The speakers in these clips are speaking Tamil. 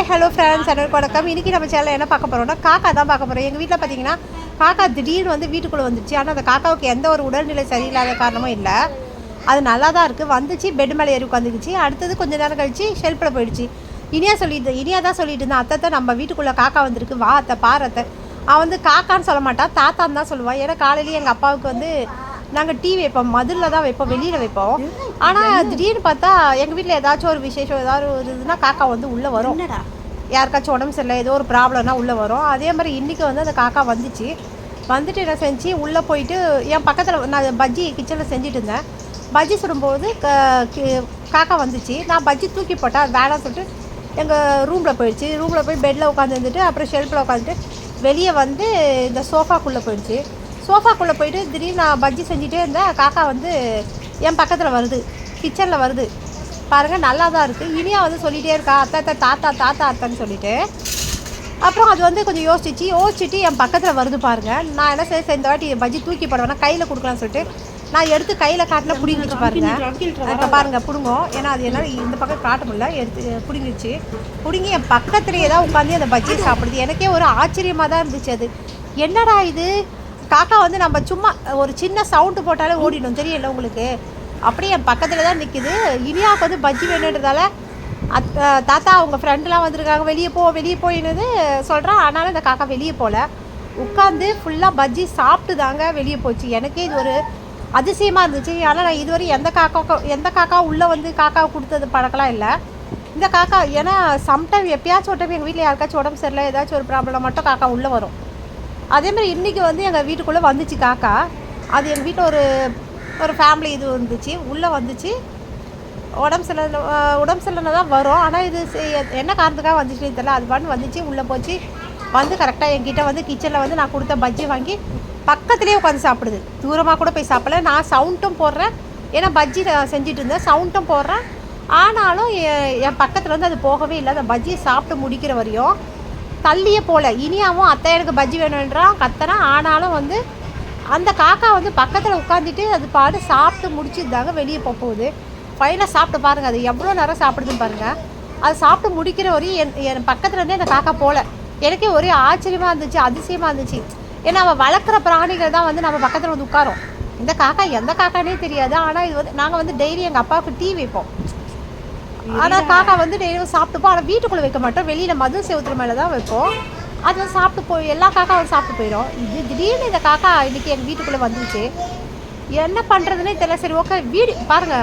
ஹாய் ஹலோ ஃப்ரெண்ட்ஸ் எனக்கு வணக்கம். இன்றைக்கி நம்ம சேனல் என்ன பார்க்க போகிறோம்னா காக்கா தான் பார்க்க போகிறோம் எங்கள் வீட்டில் பார்த்தீங்கன்னா காக்கா திடீர்னு வந்து வீட்டுக்குள்ளே வந்துச்சு ஆனால் அந்த காக்காவுக்கு எந்த ஒரு உடல்நிலை சரியில்லாத காரணமும் இல்லை. அது நல்லா தான் இருக்குது வந்துச்சு பெட் மேலே ஏறி உட்காந்துக்குச்சு அடுத்தது கொஞ்ச நேரம் கழிச்சு ஷெல்ஃபில் போயிடுச்சு. இனியா சொல்லிட்டு இனியா தான் சொல்லிட்டு இருந்தேன். அத்தை நம்ம வீட்டுக்குள்ளே காக்கா வந்திருக்கு. வா அத்தை பாரு அத்தை. அவன் வந்து காக்கான்னு சொல்ல மாட்டான் தாத்தான்னு தான் சொல்லுவான் ஏன்னா காலையிலேயே எங்கள் அப்பாவுக்கு வந்து நாங்கள் டீ வைப்போம் மதுரில் தான் வைப்போம் வெளியில் வைப்போம். ஆனால் திடீர்னு பார்த்தா எங்கள் வீட்டில் ஏதாச்சும் ஒரு விசேஷம் ஏதாவது ஒரு இதுனா காக்கா வந்து உள்ளே வரும். யாருக்காச்சும் உடம்பு சரியில்லை ஏதோ ஒரு ப்ராப்ளம்னா உள்ளே வரும். அதே மாதிரி இன்றைக்கி வந்து அந்த காக்கா வந்துச்சு. வந்துட்டு என்ன செஞ்சு உள்ளே போயிட்டு என் பக்கத்தில் நான் பஜ்ஜி கிச்சனில் செஞ்சுட்டு இருந்தேன். பஜ்ஜி சுடும்போது க- கி- காக்கா வந்துச்சு. நான் பஜ்ஜி தூக்கி போட்டேன் அது வேணாம்னு சொல்லிட்டு எங்கள் ரூமில் போயிடுச்சு. ரூமில் போய் பெட்டில் உட்காந்துருந்துட்டு அப்புறம் ஷெல்ஃபில் உட்காந்துட்டு வெளியே வந்து இந்த சோஃபாக்குள்ளே போயிடுச்சு. சோஃபாக்குள்ளே போயிட்டு திடீர்னு நான் பஜ்ஜி செஞ்சுட்டே இருந்தேன். காக்கா வந்து என் பக்கத்தில் வருது. கிச்சனில் வருது. பாருங்கள் நல்லா தான் இருக்குது இனியா வந்து சொல்லிகிட்டே இருக்கா அத்தை அத்தை தாத்தா தாத்தா அத்தைன்னு சொல்லிட்டு. அப்புறம் அது வந்து கொஞ்சம் யோசிச்சு யோசிச்சுட்டு என் பக்கத்தில் வருது பாருங்க. நான் என்ன செய்ய இந்த வாட்டி பஜ்ஜி தூக்கி போடுவேன்னா கையில் கொடுக்கலாம்னு சொல்லிட்டு நான் எடுத்து கையில் காட்டின பிடிங்கிச்சு பாருங்க. இப்போ பாருங்க பிடுங்கும் ஏன்னா அது என்னால் இந்த பக்கம் காட்ட முடியல எடுத்து பிடுங்கிச்சு பிடுங்கி என் பக்கத்துலேயே தான் உட்காந்து அந்த பஜ்ஜியை சாப்பிடுது. எனக்கே ஒரு ஆச்சரியமாக தான் இருந்துச்சு அது. என்னடா இது? காக்கா வந்து நம்ம சும்மா ஒரு சின்ன சவுண்டு போட்டாலே ஓடிடும். தெரியல உங்களுக்கு? அப்படியே என் பக்கத்தில் தான் நிற்கிது இனியாவுக்கு வந்து பஜ்ஜி வேணுன்றதால அத் தாத்தா அவங்க ஃப்ரெண்டெலாம் வந்திருக்காங்க. வெளியே போ வெளியே போயினது சொல்கிறான் ஆனாலும் இந்த காக்கா வெளியே போகல உட்காந்து ஃபுல்லாக பஜ்ஜி சாப்பிட்டு தாங்க வெளியே போச்சு. எனக்கே இது ஒரு அதிசயமாக இருந்துச்சு. ஆனால் நான் இதுவரை எந்த காக்கா எந்த காக்கா உள்ளே வந்து காக்காவை கொடுத்தது பழக்கலாம் இல்லை. இந்த காக்கா ஏன்னா சம்டைம் எப்பயாச்சும் ஒரு டைம் எங்கள் வீட்டில் யாருக்காச்சும் உடம்பு சரியில்லை ஏதாச்சும் ஒரு ப்ராப்ளம் மட்டும் காக்கா உள்ளே வரும். அதே மாதிரி இன்றைக்கி வந்து எங்கள் வீட்டுக்குள்ளே வந்துச்சு காக்கா. அது எங்கள் வீட்டில் ஒரு ஒரு ஃபேமிலி இது இருந்துச்சு உள்ளே வந்துச்சு. உடம்பு சரியில்லை உடம்பு சிலனை தான் வரும். ஆனால் இது என்ன காரணத்துக்காக வந்துச்சுன்னு தெரியல. அது பண்ணு வந்துச்சு. உள்ளே போச்சு. வந்து கரெக்டாக என்கிட்ட வந்து கிச்சனில் வந்து நான் கொடுத்த பஜ்ஜி வாங்கி பக்கத்துலேயே உட்காந்து சாப்பிடுது. தூரமாக கூட போய் சாப்பிடல. நான் சவுண்டும் போடுறேன். ஏன்னா பஜ்ஜி நான் செஞ்சுட்டு இருந்தேன். சவுண்டும் போடுறேன். ஆனாலும் என் பக்கத்தில் வந்து அது போகவே இல்லை. அந்த பஜ்ஜியை சாப்பிட்டு முடிக்கிற வரையும் தள்ளியே போகல இனியாவும் அத்தை எனக்கு பஜ்ஜி வேணுன்றான் கத்தனா. ஆனாலும் வந்து அந்த காக்கா வந்து பக்கத்தில் உட்காந்துட்டு அது பாடு சாப்பிட்டு முடிச்சிருந்தாங்க வெளியே போக போகுது. ஃபைனாக சாப்பிட்டு பாருங்கள் அது எவ்வளோ நேரம் சாப்பிடுதுன்னு பாருங்கள் அது சாப்பிட்டு முடிக்கிற வரையும் என் என் பக்கத்தில் இருந்தே அந்த காக்கா போகல எனக்கே ஒரே ஆச்சரியமாக இருந்துச்சு அதிசயமாக இருந்துச்சு. ஏன்னா அவள் வளர்க்குற பிராணிகள் தான் வந்து நம்ம பக்கத்தில் வந்து உட்காரும். இந்த காக்கா எந்த காக்கானே தெரியாது. ஆனால் இது வந்து நாங்கள் வந்து டெய்லி எங்கள் அப்பாவுக்கு டீ வைப்போம். ஆனால் காக்கா வந்து டெய்லியும் சாப்பிட்டுப்போம் ஆனால் வீட்டுக்குள்ளே வைக்க மாட்டோம். வெளியில் மது செவுத்துல மேலே தான் வைப்போம். அது சாப்பிட்டு போய் எல்லா காக்காவும் சாப்பிட்டு போயிடும். இது திடீர்னு இந்த காக்கா இன்னைக்கு எங்கள் வீட்டுக்குள்ளே வந்துச்சு என்ன பண்ணுறதுனே தெரியல. சரி ஓகே வீடியோ பாருங்க.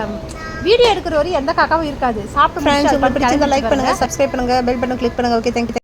வீடியோ எடுக்கிற வரையும் எந்த காக்காவும் இருக்காது. சாப்பிட்டு லைக் பாட்டுக்கு பண்ணுங்க சப்ஸ்கிரைப் பண்ணுங்க பெல் பட்டன் கிளிக் பண்ணுங்க. Okay thank you